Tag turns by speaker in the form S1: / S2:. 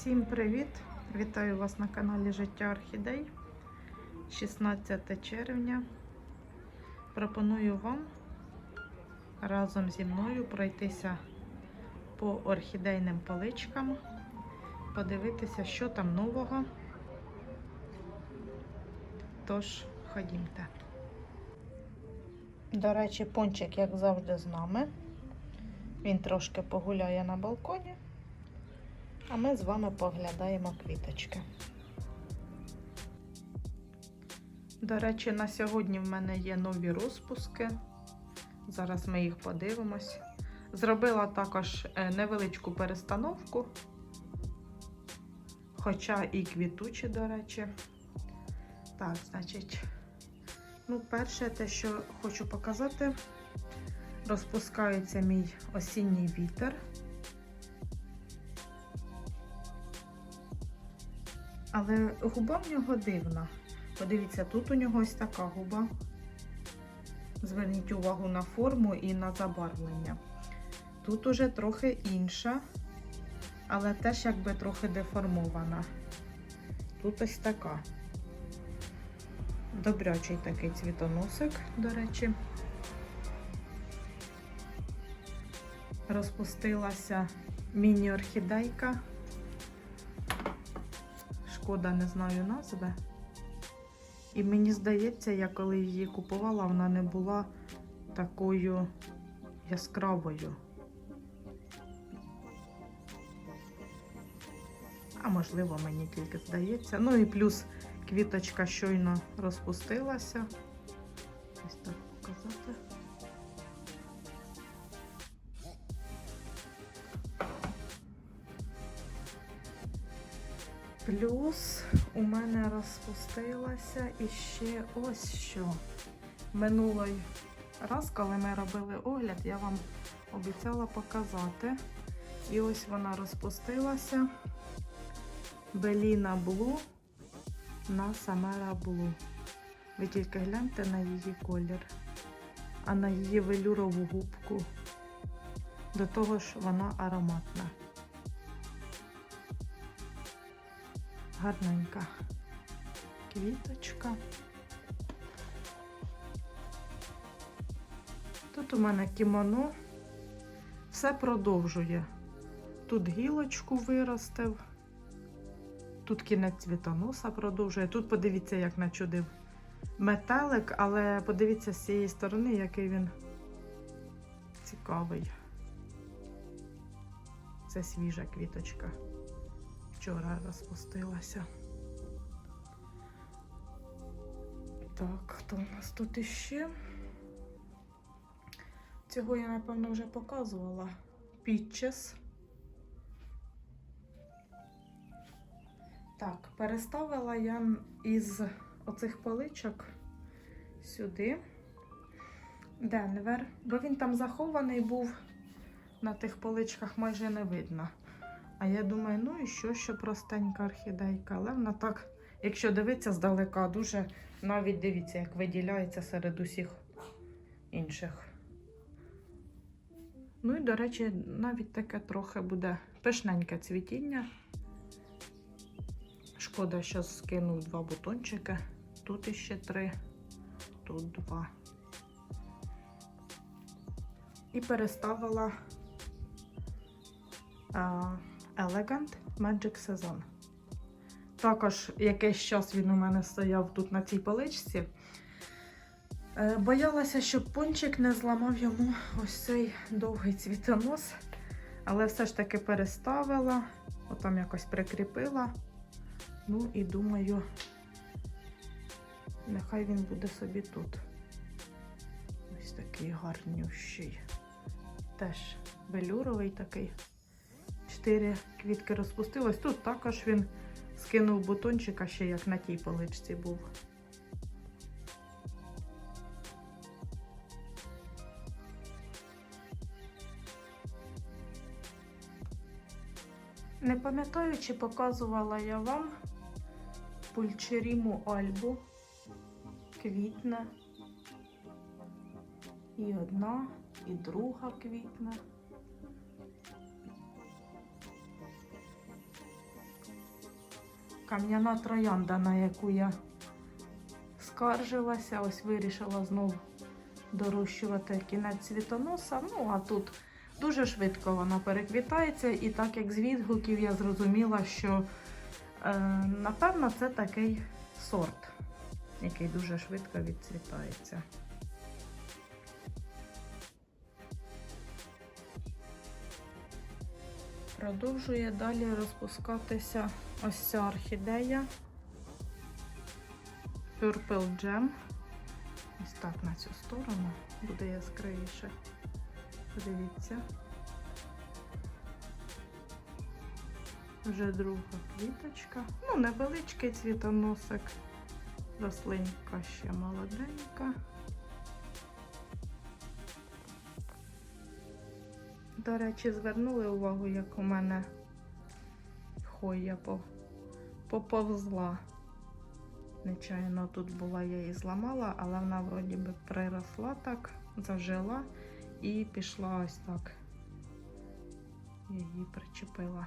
S1: Всім привіт! Вітаю вас на каналі Життя Орхідей. 16 червня. Пропоную вам разом зі мною пройтися по орхідейним поличкам, подивитися, що там нового. Тож, ходімте. До речі, пончик, як завжди, з нами. Він трошки погуляє на балконі. А ми з вами поглядаємо квіточки. До речі, на сьогодні в мене є нові розпуски. Зараз ми їх подивимось. Зробила також е, невеличку перестановку, хоча і квітучі, до речі. Так, значить, ну, перше, те, що хочу показати, розпускається мій осінній вітер. Але губа в нього дивна. Подивіться, тут у нього ось така губа. Зверніть увагу на форму і на забарвлення. Тут уже трохи інша, але теж якби трохи деформована. Тут ось така. Добрячий такий цвітоносик, до речі. Розпустилася міні-орхідейка шкода, не знаю назви. І мені здається, я коли її купувала, вона не була такою яскравою. А можливо, мені тільки здається. Ну і плюс квіточка щойно розпустилася. Плюс у мене розпустилася і ще ось що. Минулий раз, коли ми робили огляд, я вам обіцяла показати. І ось вона розпустилася. Беліна Блу на Самара Блу. Ви тільки гляньте на її колір, а на її велюрову губку. До того ж, вона ароматна. Гарненька квіточка. Тут у мене кімоно все продовжує. Тут гілочку виростив, тут кінець цвітоноса продовжує. Тут подивіться, як начудив метелик, але подивіться з цієї сторони, який він цікавий. Це свіжа квіточка вчора розпустилася. Так, хто у нас тут іще? Цього я, напевно, вже показувала. Пітчес. Так, переставила я із оцих поличок сюди. Денвер, бо він там захований був, на тих поличках майже не видно. А я думаю, ну і що, що простенька орхідейка. Але вона так, якщо дивитися здалека, дуже навіть дивіться, як виділяється серед усіх інших. Ну і, до речі, навіть таке трохи буде пишненьке цвітіння. Шкода, що скинув два бутончики. Тут іще три, тут два. І переставила. Elegant Magic Season. Також якийсь час він у мене стояв тут на цій поличці. Е, боялася, щоб пончик не зламав йому ось цей довгий цвітонос, але все ж таки переставила, отам якось прикріпила. Ну і думаю, нехай він буде собі тут. Ось такий гарнющий. Теж велюровий такий. Чотири квітки розпустилось. Тут також він скинув бутончика, ще як на тій поличці був. Не пам'ятаю, чи показувала я вам пульчеріму альбу квітне. І одна, і друга квітне. Кам'яна троянда, на яку я скаржилася. Ось вирішила знову дорощувати кінець цвітоноса. Ну, а тут дуже швидко вона переквітається, і так як з відгуків я зрозуміла, що е, напевно це такий сорт, який дуже швидко відцвітається. Продовжує далі розпускатися ось ця орхідея Purple Gem. Ось так на цю сторону буде яскравіше. Подивіться. Вже друга квіточка. Ну, невеличкий цвітоносик. Рослинка ще молоденька. До речі, звернули увагу, як у мене хоя поповзла. Нечайно тут була, я її зламала, але вона вроді би приросла так, зажила і пішла ось так. Я її причепила.